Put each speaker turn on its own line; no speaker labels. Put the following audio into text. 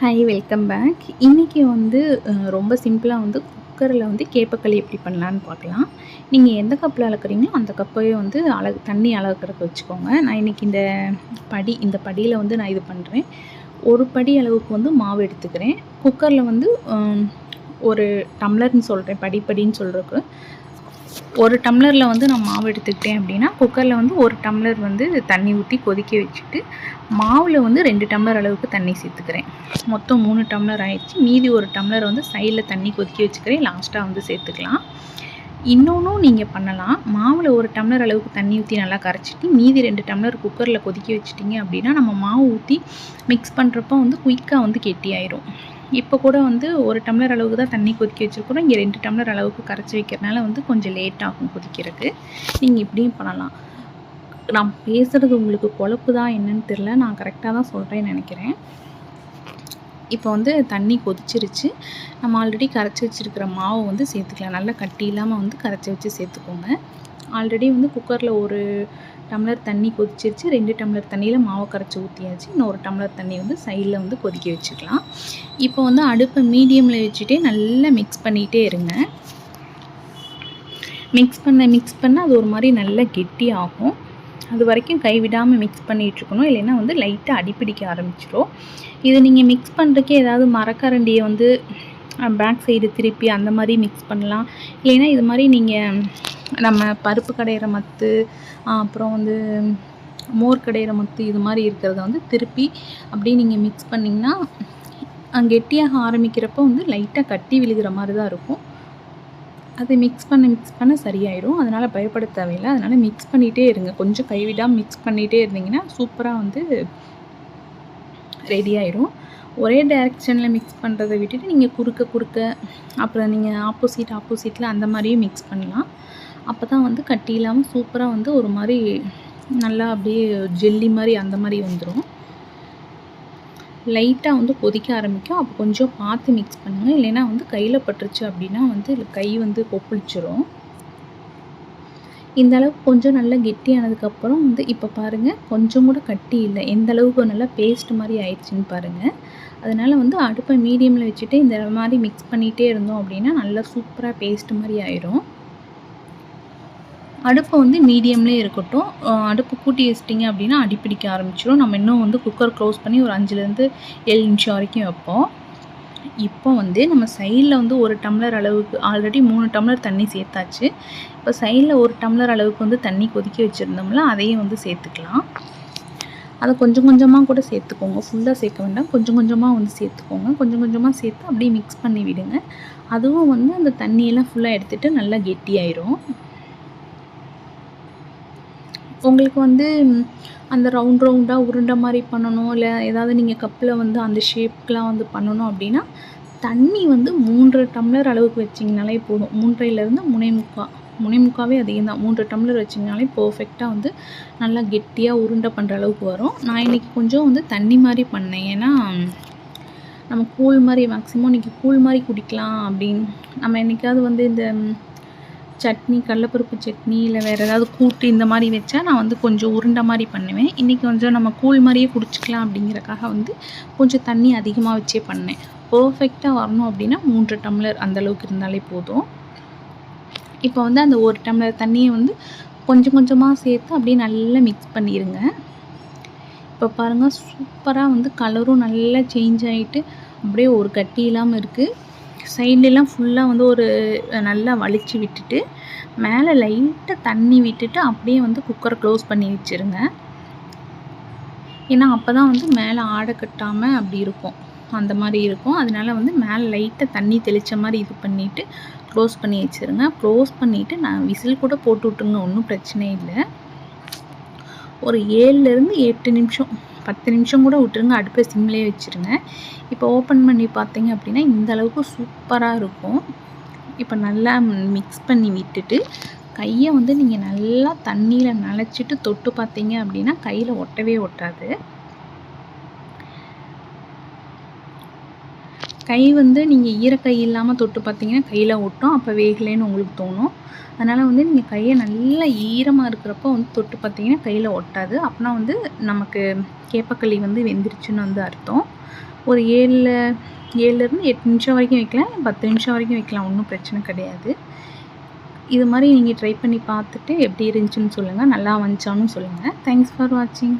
Hi welcome back இன்றைக்கி வந்து ரொம்ப சிம்பிளாக வந்து குக்கரில் வந்து கேப்பக்களி எப்படி பண்ணலான்னு பார்க்கலாம். நீங்கள் எந்த கப்பில் அளக்குறீங்களோ அந்த கப்பையே வந்து அழகு தண்ணி அளக்கிறதுக்கு வச்சுக்கோங்க. நான் இன்றைக்கி இந்த படி இந்த படியில் வந்து நான் இது பண்ணுறேன் ஒரு படி அளவுக்கு வந்து மாவு எடுத்துக்கிறேன். குக்கரில் வந்து ஒரு டம்ளர்னு சொல்கிறேன் படிப்படின்னு சொல்கிறதுக்கு ஒரு டம்ளரில் வந்து நான் மாவு எடுத்துக்கிட்டேன் அப்படின்னா குக்கரில் வந்து ஒரு டம்ளர் வந்து தண்ணி ஊற்றி கொதிக்க வச்சுட்டு மாவில் வந்து ரெண்டு டம்ளர் அளவுக்கு தண்ணி சேர்த்துக்கிறேன். மொத்தம் மூணு டம்ளர் ஆயிடுச்சு. மீதி ஒரு டம்ளர் வந்து சைடில் தண்ணி கொதிக்க வச்சுக்கிறேன். லாஸ்ட்டாக வந்து சேர்த்துக்கலாம். இன்னொன்றும் நீங்கள் பண்ணலாம். மாவில் ஒரு டம்ளர் அளவுக்கு தண்ணி ஊற்றி நல்லா கரைச்சிட்டு மீதி ரெண்டு டம்ளர் குக்கரில் கொதிக்க வச்சிட்டிங்க அப்படின்னா நம்ம மாவு ஊற்றி மிக்ஸ் பண்ணுறப்போ வந்து குயிக்காக வந்து கெட்டியாயிரும். இப்போ கூட வந்து ஒரு டம்ளர் அளவுக்கு தான் தண்ணி கொதிக்க வச்சுருக்கிறோம். இங்கே ரெண்டு டம்ளர் அளவுக்கு கரைச்சி வைக்கிறனால வந்து கொஞ்சம் லேட் ஆகும் கொதிக்கிறதுக்கு. நீங்கள் இப்படியும் பண்ணலாம். நான் பேசுகிறது உங்களுக்கு குழப்பு தான் என்னன்னு தெரில நான் கரெக்டாக தான் சொல்கிறேன்னு நினைக்கிறேன். இப்போ வந்து தண்ணி கொதிச்சிருச்சு. நம்ம ஆல்ரெடி கரைச்சி வச்சுருக்கிற மாவை வந்து சேர்த்துக்கலாம். நல்லா கட்டி இல்லாமல் வந்து கரைச்சி வச்சு சேர்த்துக்கோங்க. ஆல்ரெடி வந்து குக்கரில் ஒரு டம்ளர் தண்ணி கொதிச்சிருச்சு. ரெண்டு டம்ளர் தண்ணியில் மாவை கரைச்சி ஊற்றியாச்சு இன்னொரு டம்ளர் தண்ணி வந்து சைடில் வந்து கொதிக்க வச்சுக்கலாம். இப்போ வந்து அடுப்பை மீடியமில் வச்சுட்டே நல்லா மிக்ஸ் பண்ணிகிட்டே இருங்க. மிக்ஸ் பண்ண மிக்ஸ் பண்ண அது ஒரு மாதிரி நல்லா கெட்டி ஆகும். அது வரைக்கும் கைவிடாமல் மிக்ஸ் பண்ணிகிட்ருக்கணும் இல்லைன்னா வந்து லைட்டாக அடிப்பிடிக்க ஆரம்பிச்சிடும் இது நீங்கள் மிக்ஸ் பண்ணுறக்கே ஏதாவது மரக்கரண்டியை வந்து பேக் சைடு திருப்பி அந்த மாதிரி மிக்ஸ் பண்ணலாம். இல்லைன்னா இது மாதிரி நீங்கள் நம்ம பருப்பு கடையிற மத்து அப்புறம் வந்து மோர் கடையிற மத்து இது மாதிரி இருக்கிறத வந்து திருப்பி அப்படியே நீங்கள் மிக்ஸ் பண்ணிங்கன்னா கெட்டியாக ஆரம்பிக்கிறப்போ வந்து லைட்டாக கட்டி விழுகிற மாதிரி தான் இருக்கும். அது மிக்ஸ் பண்ண மிக்ஸ் பண்ண சரியாயிடும். அதனால் பயப்பட தேவையில்லை. அதனால் மிக்ஸ் பண்ணிகிட்டே இருங்க. கொஞ்சம் கைவிடாமல் மிக்ஸ் பண்ணிகிட்டே இருந்தீங்கன்னா சூப்பராக வந்து ரெடி ஆயிரும். ஒரே டைரெக்ஷனில் மிக்ஸ் பண்ணுறதை விட்டுட்டு நீங்கள் குறுக்க குறுக்க அப்புறம் நீங்கள் ஆப்போசிட் ஆப்போசிட்டில் அந்த மாதிரியும் மிக்ஸ் பண்ணலாம். அப்போ தான் வந்து கட்டி இல்லாமல் சூப்பராக வந்து ஒரு மாதிரி நல்லா அப்படியே ஜெல்லி மாதிரி அந்த மாதிரி வந்துடும் லைட்டாக வந்து கொதிக்க ஆரம்பிக்கும். அப்போ கொஞ்சம் பார்த்து மிக்ஸ் பண்ணுங்கள் இல்லைன்னா வந்து கையில் பட்டுருச்சு அப்படின்னா வந்து கை வந்து கொப்பளிச்சிரும். இந்த அளவுக்கு கொஞ்சம் நல்லா கெட்டியானதுக்கப்புறம் வந்து இப்போ பாருங்கள் கொஞ்சம் கூட கட்டி இல்லை. எந்த அளவுக்கு நல்லா பேஸ்ட் மாதிரி ஆயிடுச்சுன்னு பாருங்கள் அதனால் வந்து அடுப்பை மீடியமில் வச்சுட்டு இந்த மாதிரி மிக்ஸ் பண்ணிகிட்டே இருந்தோம் அப்படின்னா நல்லா சூப்பராக பேஸ்ட் மாதிரி ஆயிரும். அடுப்பை வந்து மீடியம்லேயே இருக்கட்டும். அடுப்பு கூட்டி வச்சிட்டிங்க அப்படின்னா அடிப்பிடிக்க ஆரம்பிச்சிடும் நம்ம இன்னும் வந்து குக்கர் க்ளோஸ் பண்ணி ஒரு அஞ்சுலேருந்து ஏழு நிமிஷம் வரைக்கும் வைப்போம். இப்போ வந்து நம்ம சைடில் வந்து ஒரு டம்ளர் அளவுக்கு ஆல்ரெடி மூணு டம்ளர் தண்ணி சேர்த்தாச்சு. இப்போ சைடில் ஒரு டம்ளர் அளவுக்கு வந்து தண்ணி கொதிக்க வச்சுருந்தோம்ல அதையும் வந்து சேர்த்துக்கலாம். அதை கொஞ்சம் கொஞ்சமாக கூட சேர்த்துக்கோங்க. ஃபுல்லாக சேர்க்க வேண்டாம். கொஞ்சம் கொஞ்சமாக வந்து சேர்த்துக்கோங்க. கொஞ்சம் கொஞ்சமாக சேர்த்து அப்படியே மிக்ஸ் பண்ணி விடுங்க. அதுவும் வந்து அந்த தண்ணியெல்லாம் ஃபுல்லாக எடுத்துகிட்டு நல்லா கெட்டியாயிரும். உங்களுக்கு வந்து அந்த ரவுண்ட் ரவுண்டாக உருண்டை மாதிரி பண்ணணும் இல்லை ஏதாவது நீங்கள் கப்பில் வந்து அந்த ஷேப்க்கெலாம் வந்து பண்ணணும் அப்படின்னா தண்ணி வந்து மூன்று டம்ளர் அளவுக்கு வச்சிங்கனாலே போதும். மூன்றையிலேருந்து முனை முக்கால் முனை முக்காவே அதிகம் தான் மூன்று டம்ளர் வச்சிங்கனாலே பர்ஃபெக்டாக வந்து நல்லா கெட்டியாக உருண்டை பண்ணுற அளவுக்கு வரும். நான் இன்றைக்கி கொஞ்சம் வந்து தண்ணி மாதிரி பண்ணேன். ஏன்னா நம்ம கூழ் மாதிரி மேக்ஸிமம் இன்றைக்கி கூழ் மாதிரி குடிக்கலாம் அப்படின்னு. நம்ம என்றைக்காவது வந்து இந்த சட்னி கடலப்பருப்பு சட்னி இல்லை வேறு ஏதாவது கூட்டு இந்த மாதிரி வச்சா நான் வந்து கொஞ்சம் உருண்டை மாதிரி பண்ணுவேன். இன்றைக்கி கொஞ்சம் நம்ம கூழ் மாதிரியே குடிச்சிக்கலாம் அப்படிங்கிறக்காக வந்து கொஞ்சம் தண்ணி அதிகமாக வச்சே பண்ணேன். பர்ஃபெக்டாக வரணும் அப்படின்னா மூன்று டம்ளர் அந்தளவுக்கு இருந்தாலே போதும். இப்போ வந்து அந்த ஒரு டம்ளர் தண்ணியை வந்து கொஞ்சம் கொஞ்சமாக சேர்த்து அப்படியே நல்லா மிக்ஸ் பண்ணிடுங்க இப்போ பாருங்கள் சூப்பராக வந்து கலரும் நல்லா சேஞ்ச் ஆகிட்டு அப்படியே ஒரு கட்டி இல்லாமல் இருக்குது சைட்லலாம் ஃபுல்லாக வந்து ஒரு நல்லா வலிச்சு விட்டுட்டு மேலே லைட்டாக தண்ணி விட்டுட்டு அப்படியே வந்து குக்கரை க்ளோஸ் பண்ணி வச்சுருங்க. ஏன்னா அப்போ தான் வந்து மேலே ஆடை கட்டாமல் அப்படி இருக்கும். அந்த மாதிரி இருக்கும். அதனால வந்து மேலே லைட்டாக தண்ணி தெளித்த மாதிரி இது பண்ணிவிட்டு க்ளோஸ் பண்ணி வச்சுருங்க. க்ளோஸ் பண்ணிவிட்டு நான் விசில் கூட போட்டு விட்டுருங்க. ஒன்றும் பிரச்சனை இல்லை. ஒரு ஏழுலேருந்து எட்டு நிமிஷம். பத்து நிமிஷம் கூட விட்டுருங்க அடுப்பை சிம்லேயே வச்சுருங்க. இப்போ ஓப்பன் பண்ணி பார்த்தீங்க அப்படின்னா இந்த அளவுக்கு சூப்பராக இருக்கும். இப்போ நல்லா மிக்ஸ் பண்ணி விட்டுட்டு கையை வந்து நீங்கள் நல்லா தண்ணியில் நனைச்சிட்டு தொட்டு பார்த்தீங்க அப்படின்னா கையில் ஒட்டவே ஒட்டாது. கை வந்து நீங்கள் ஈரக்கை இல்லாமல் தொட்டு பார்த்தீங்கன்னா கையில் ஒட்டும். அப்போ வேகலைன்னு உங்களுக்கு தோணும். அதனால் வந்து நீங்கள் கையை நல்லா ஈரமாக இருக்கிறப்போ வந்து தொட்டு பார்த்தீங்கன்னா கையில் ஒட்டாது. அப்படின்னா வந்து நமக்கு கேப்பக்களி வந்து வெந்துருச்சுன்னு வந்து அர்த்தம். ஒரு ஏழில் ஏழுலேருந்து எட்டு நிமிஷம் வரைக்கும் வைக்கலாம். பத்து நிமிஷம் வரைக்கும் வைக்கலாம். ஒன்றும் பிரச்சனை கிடையாது. இது மாதிரி நீங்கள் ட்ரை பண்ணி பார்த்துட்டு எப்படி இருந்துச்சுன்னு சொல்லுங்கள் நல்லா வந்துச்சான்னு சொல்லுங்கள் தேங்க்ஸ் ஃபார் வாட்சிங்